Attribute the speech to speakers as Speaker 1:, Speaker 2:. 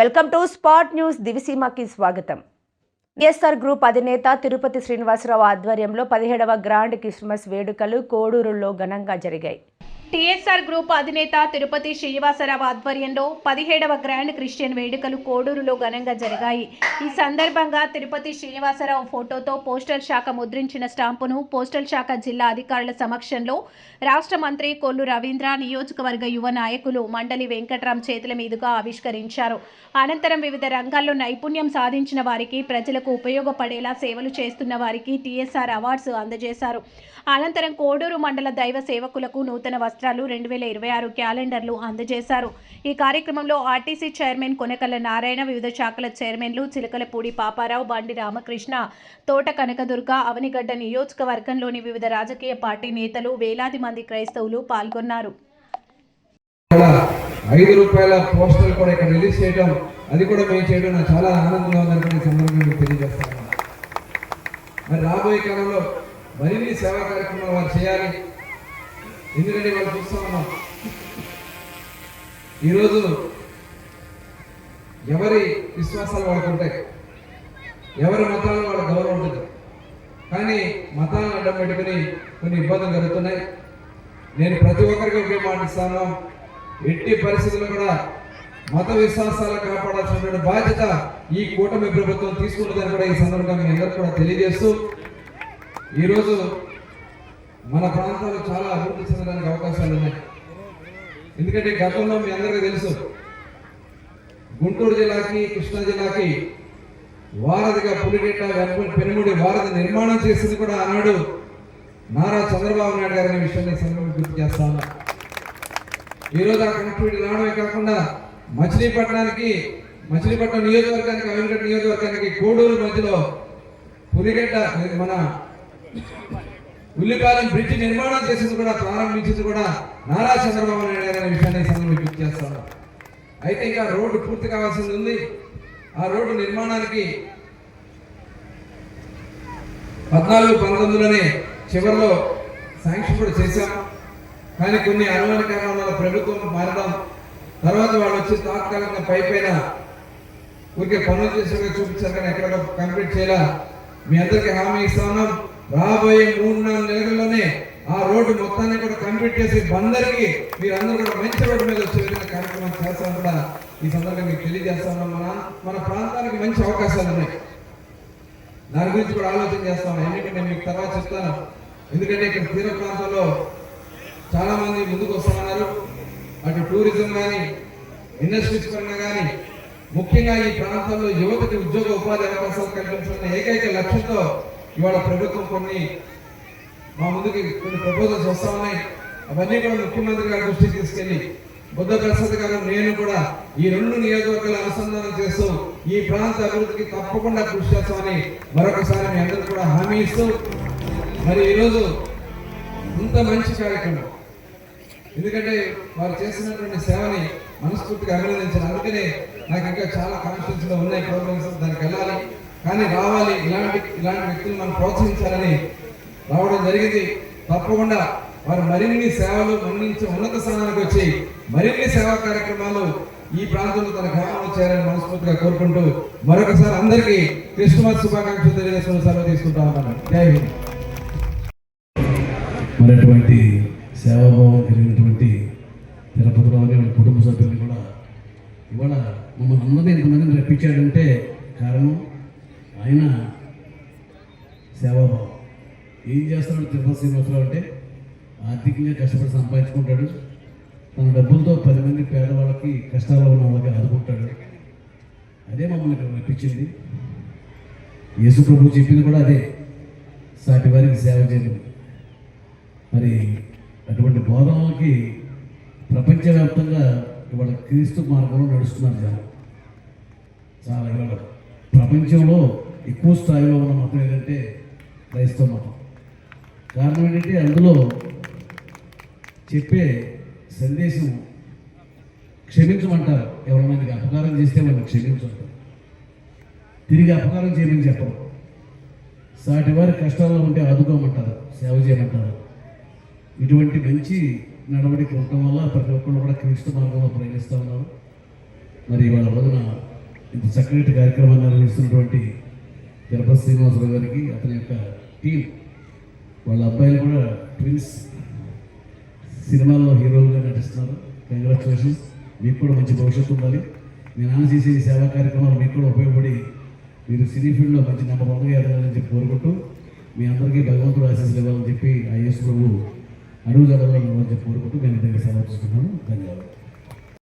Speaker 1: Welcome to spot news దివిసీమకి స్వాగతం. YSR group అధినేత తిరుపతి శ్రీనివాసరావు ఆధ్వర్యంలో పదిహేడవ గ్రాండ్ క్రిస్మస్ వేడుకలు కోడూరులో ఘనంగా జరిగాయి.
Speaker 2: టీఎస్ఆర్ గ్రూప్ అధినేత తిరుపతి శ్రీనివాసరావు ఆధ్వర్యంలో పదిహేడవ గ్రాండ్ క్రిస్టియన్ వేడుకలు కోడూరులో ఘనంగా జరిగాయి. ఈ సందర్భంగా తిరుపతి శ్రీనివాసరావు ఫోటోతో పోస్టల్ శాఖ ముద్రించిన స్టాంపును పోస్టల్ శాఖ జిల్లా అధికారుల సమక్షంలో రాష్ట్ర మంత్రి కొల్లు రవీంద్ర నియోజకవర్గ యువ నాయకులు మండలి వెంకట్రామ్ చేతుల మీదుగా ఆవిష్కరించారు. అనంతరం వివిధ రంగాల్లో నైపుణ్యం సాధించిన వారికి ప్రజలకు ఉపయోగపడేలా సేవలు చేస్తున్న వారికి టీఎస్ఆర్ అవార్డ్స్ అందజేశారు. అనంతరం కోడూరు మండల దైవ సేవకులకు నూతన పత్రాలు రెండు వేల ఇరవై ఆరు క్యాలెండర్లు అందజేశారు. ఈ కార్యక్రమంలో ఆర్టీసీ చైర్మన్ కొనకల్ల నారాయణ వివిధ శాఖల చైర్మన్లు చిలకలపూడి పాపారావు బండి రామకృష్ణ తోట కనకదుర్గ అవనిగడ్డ నియోజకవర్గంలోని వివిధ రాజకీయ పార్టీ నేతలు వేలాది మంది క్రైస్తవులు పాల్గొన్నారు.
Speaker 3: ఐదు రూపాయల పోస్టర్ కూడా ఇక్కడ రిలీజ్ చేయడం అది కూడా మేము చేయడం నాకు చాలా ఆనందంగా ఉందని సందర్భంగా తెలియజేస్తాను మరి రాబోయే కాలంలో మరిన్ని సేవా కార్యక్రమాలు వారు చేయాలి. ఎందుకంటే వాళ్ళు చూస్తూ ఉన్నాం ఈరోజు ఎవరి విశ్వాసాలు వాళ్ళకు ఉంటాయి? ఎవరి మతాలు వాళ్ళ గౌరవం ఉంటుంది? కానీ మతాలను అడ్డం పెట్టుకుని కొన్ని ఇబ్బందులు జరుగుతున్నాయి. నేను ప్రతి ఒక్కరికి ఒకే మాట ఎట్టి పరిస్థితుల్లో కూడా మత విశ్వాసాలు కాపాడాల్సినటువంటి బాధ్యత ఈ కూటమి ప్రభుత్వం తీసుకుంటుందని కూడా ఈ సందర్భంగా మీ అందరూ కూడా తెలియజేస్తూ ఈరోజు మన ప్రాంతాలు చాలా అభివృద్ధి చెందడానికి అవకాశాలు ఉన్నాయి. ఎందుకంటే గతంలో మీ అందరికీ తెలుసు గుంటూరు జిల్లాకి కృష్ణా జిల్లాకి వారధిగా పులిగెట్ట వెనుక పెనుముడి వారధి నిర్మాణం చేసింది కూడా ఆనాడు నారా చంద్రబాబు నాయుడు గారి విషయాన్ని ఈ సందర్భంగా గుర్తు చేస్తాను ఈరోజు ఆ కనెక్టివిటీ రావడమే కాకుండా మచిలీపట్నానికి మచిలీపట్నం నియోజకవర్గానికి అమీన్గఢ్ నియోజకవర్గానికి కోడూరు మధ్యలో పులిగెట్ట మన ఉల్లిపాలెం బ్రిడ్జ్ నిర్మాణం చేసింది కూడా ప్రారంభించింది కూడా నారా చంద్రబాబు నాయుడు గారి అనే విషయాన్ని ఈ సందర్భంగా గుర్తు అయితే ఇంకా రోడ్డు పూర్తి కావాల్సింది ఉంది. ఆ రోడ్డు నిర్మాణానికి పద్నాలుగు పంతొమ్మిదిలోనే చివరిలో శాంక్షన్ కూడా చేశాం. కానీ కొన్ని అనుమాన కారణాల ప్రభుత్వం మారడం. తర్వాత వాళ్ళు వచ్చి తాత్కాలికంగా పై పైన ఊరికే పనులు చేసేలా చూపించారు కానీ ఎక్కడ కంప్లీట్ చేయాలా. మీ అందరికీ హామీ ఇస్తా ఉన్నాం. రాబోయే మూడు నాలుగు నెలల్లోనే ఆ రోడ్డు మొత్తాన్ని కూడా కంప్లీట్ చేసి బందరికి మీరందరూ కూడా మంచి రోడ్డు మీద వచ్చే విధంగా కార్యక్రమం చేస్తాం కూడా ఈ సందర్భంగా మీకు తెలియజేస్తా ఉన్నాం. మన మన ప్రాంతానికి మంచి అవకాశాలు ఉన్నాయి. దాని గురించి కూడా ఆలోచన చేస్తాం. ఎందుకంటే నేను మీకు తర్వాత చెప్తాను. ఎందుకంటే ఇక్కడ తీర ప్రాంతంలో చాలా మంది ముందుకు వస్తున్నారు అటు టూరిజం కానీ ఇండస్ట్రీస్ పరంగా కానీ ముఖ్యంగా ఈ ప్రాంతంలో యువతకి ఉద్యోగ ఉపాధి అవకాశాలు కల్పించాలన్న ఏకైక లక్ష్యంతో ఇవాళ ప్రభుత్వం కొన్ని మా ముందుకి కొన్ని ప్రపోజల్స్ వస్తా ఉన్నాయి. అవన్నీ కూడా ముఖ్యమంత్రి గారి దృష్టికి తీసుకెళ్ళి బుద్ధ ప్రసాద్ గారు నేను కూడా ఈ రెండు నియోజకవర్గాల అనుసంధానం చేస్తూ ఈ ప్రాంత అభివృద్ధికి తప్పకుండా కృషి చేస్తామని మరొకసారి మీ అందరూ కూడా హామీ ఇస్తూ మరి ఈరోజు ఇంత మంచి కార్యక్రమం. ఎందుకంటే వారు చేసినటువంటి సేవని మనస్ఫూర్తిగా అభినందించాను అందుకనే నాకు ఇంకా చాలా కాన్ఫిడెన్స్ ఉన్నాయి ప్రోగ్రామ్స్ దానికి వెళ్ళాలి. కానీ రావాలి. ఇలాంటి ఇలాంటి వ్యక్తులు మనం ప్రోత్సహించాలని రావడం జరిగింది. తప్పకుండా వారు మరిన్ని సేవలు మన్నించి ఉన్నత స్థానానికి వచ్చి మరిన్ని సేవా కార్యక్రమాలు ఈ ప్రాంతంలో తన గ్రామంలో చేయాలని మనస్ఫూర్తిగా కోరుకుంటూ మరొకసారి అందరికీ క్రిస్మస్ శుభాకాంక్షలు తెలియజేసుకుని సెలవు తీసుకుంటా ఉన్నాను. జై హింద్.
Speaker 4: మరి సేవాభావం కలిగినటువంటి తిరుపతిలోని కుటుంబ సభ్యులు కూడా ఇవాళ మమ్మల్ని అందరినీ ఇంతమందిని రప్పించాడంటే కారణం ఆయన సేవాభావం. ఏం చేస్తున్నాడు తిరుపతి శ్రీనివాసరావు అంటే? ఆర్థికంగా కష్టపడి సంపాదించుకుంటాడు. తన డబ్బులతో పది మంది పేదవాళ్ళకి కష్టాల్లో ఉన్న వాళ్ళకి ఆదుకుంటాడు. అదే మమ్మల్ని ఇక్కడ నడిపించింది యేసు ప్రభు చెప్పింది కూడా అదే. సాటి వారికి సేవ చేయడం. మరి అటువంటి బోధనలకి ప్రపంచవ్యాప్తంగా ఇవాళ క్రీస్తు మార్గంలో నడుస్తున్నారు జనం. చాలా ఇవాళ ప్రపంచంలో ఎక్కువ స్థాయిలో ఉన్న మతం ఏంటంటే క్రైస్తవ మతం. కారణం ఏంటంటే అందులో చెప్పే సందేశం క్షమించమంటారు. ఎవరైనా నీకు అపకారం చేస్తే వాళ్ళు క్షమించమంటారు. తిరిగి అపకారం చేయమని చెప్పరు. సాటి వారి కష్టాల్లో ఉంటే ఆదుకోమంటారు సేవ చేయమంటారు. ఇటువంటి మంచి నడవడికి ఉండటం వల్ల ప్రతి ఒక్కరు కూడా క్రీస్తు మార్గంలో ప్రయాణిస్తూ ఉన్నారు. మరి ఇవాళ రోజున ఇంత చక్కటి కార్యక్రమాన్ని నిర్వహిస్తున్నటువంటి తిరుపతి శ్రీనివాసరావు గారికి అతని యొక్క టీం వాళ్ళ అబ్బాయిలు కూడా ట్విన్స్ సినిమాల్లో హీరోలుగా నటిస్తున్నారు. కంగ్రాచులేషన్స్ మీకు కూడా మంచి భవిష్యత్తు ఉండాలి. మీ నాన్న చేసే ఈ సేవా కార్యక్రమాలు మీకు కూడా ఉపయోగపడి మీరు సినీ ఫీల్డ్లో మంచి నెంబర్ వన్గా ఎదగాలని చెప్పి కోరుకుంటూ మీ అందరికీ భగవంతుడు ఆశీస్సులు ఇవ్వాలని చెప్పి ఆ యేసు ప్రభు అడుగు జరగాలని చెప్పి కోరుకుంటూ నేను దగ్గర సెలవు తీసుకున్నాను ధన్యవాదాలు.